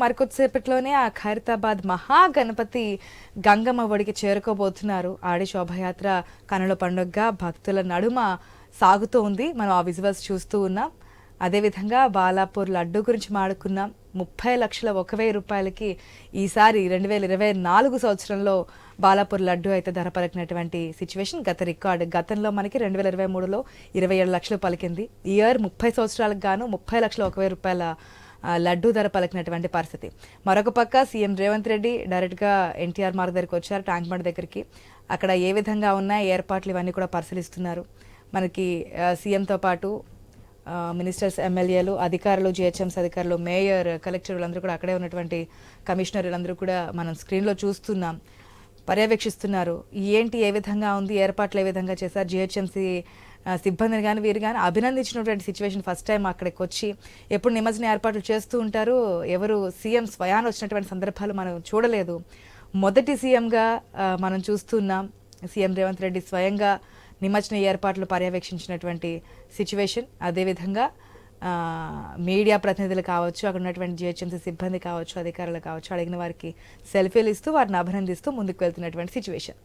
మరికొద్దిసేపట్లోనే ఆ ఖైరతాబాద్ మహాగణపతి గంగమ్మ ఒడికి చేరుకోబోతున్నారు. ఆడి శోభయాత్ర కనుల పండుగగా భక్తుల నడుమ సాగుతూ ఉంది. మనం ఆ విజువల్స్ చూస్తూ ఉన్నాం. అదేవిధంగా బాలాపూర్ లడ్డు గురించి మాడుకున్నాం. ముప్పై లక్షల ఒక వెయ్యి రూపాయలకి ఈసారి రెండు వేల ఇరవై నాలుగు సంవత్సరంలో బాలాపూర్ లడ్డు అయితే ధర పలికినటువంటి సిచ్యువేషన్ గత రికార్డు గతంలో మనకి రెండు వేల ఇరవై మూడులో ఇరవై ఏడు లక్షలు పలికింది. ఈ ఇయర్ ముప్పై సంవత్సరాలకు గాను ముప్పై లక్షల ఒక వెయ్యి రూపాయల లడ్డూ ధర పలికినటువంటి పరిస్థితి. మరొక పక్క సీఎం రేవంత్ రెడ్డి డైరెక్ట్గా ఎన్టీఆర్ మార్గ్ దగ్గరికి వచ్చారు ట్యాంక్ బండ్ దగ్గరికి. అక్కడ ఏ విధంగా ఉన్నాయి ఏర్పాట్లు ఇవన్నీ కూడా పరిశీలిస్తున్నారు. మనకి సీఎంతో పాటు మినిస్టర్స్ ఎమ్మెల్యేలు అధికారులు జిహెచ్ఎంస్ అధికారులు మేయర్ కలెక్టర్ వీళ్ళందరూ కూడా అక్కడే ఉన్నటువంటి కమిషనర్ వీళ్ళందరూ కూడా మనం స్క్రీన్లో చూస్తున్నాం పర్యవేక్షిస్తున్నారు. ఏంటి ఏ విధంగా ఉంది ఏర్పాట్లు ఏ విధంగా చేశారు? జిహెచ్ఎంసీ సిబ్బందిని కానీ వీరు కానీ అభినందించినటువంటి సిచ్యువేషన్ ఫస్ట్ టైం అక్కడికి వచ్చి ఎప్పుడు నిమజ్జన ఏర్పాట్లు చేస్తూ ఉంటారు. ఎవరు సీఎం స్వయాన వచ్చినటువంటి సందర్భాలు మనం చూడలేదు. మొదటి సీఎంగా మనం చూస్తున్నాం సీఎం రేవంత్ రెడ్డి స్వయంగా నిమజ్జన ఏర్పాట్లు పర్యవేక్షించినటువంటి సిచ్యువేషన్ అదేవిధంగా మీడియా ప్రతినిధులు కావచ్చు అక్కడ ఉన్నటువంటి జిహెచ్ఎంసీ సిబ్బంది కావచ్చు అధికారులు కావచ్చు అడిగిన వారికి సెల్ఫీలు ఇస్తూ వారిని అభినందిస్తూ ముందుకు వెళ్తున్నటువంటి సిచ్యువేషన్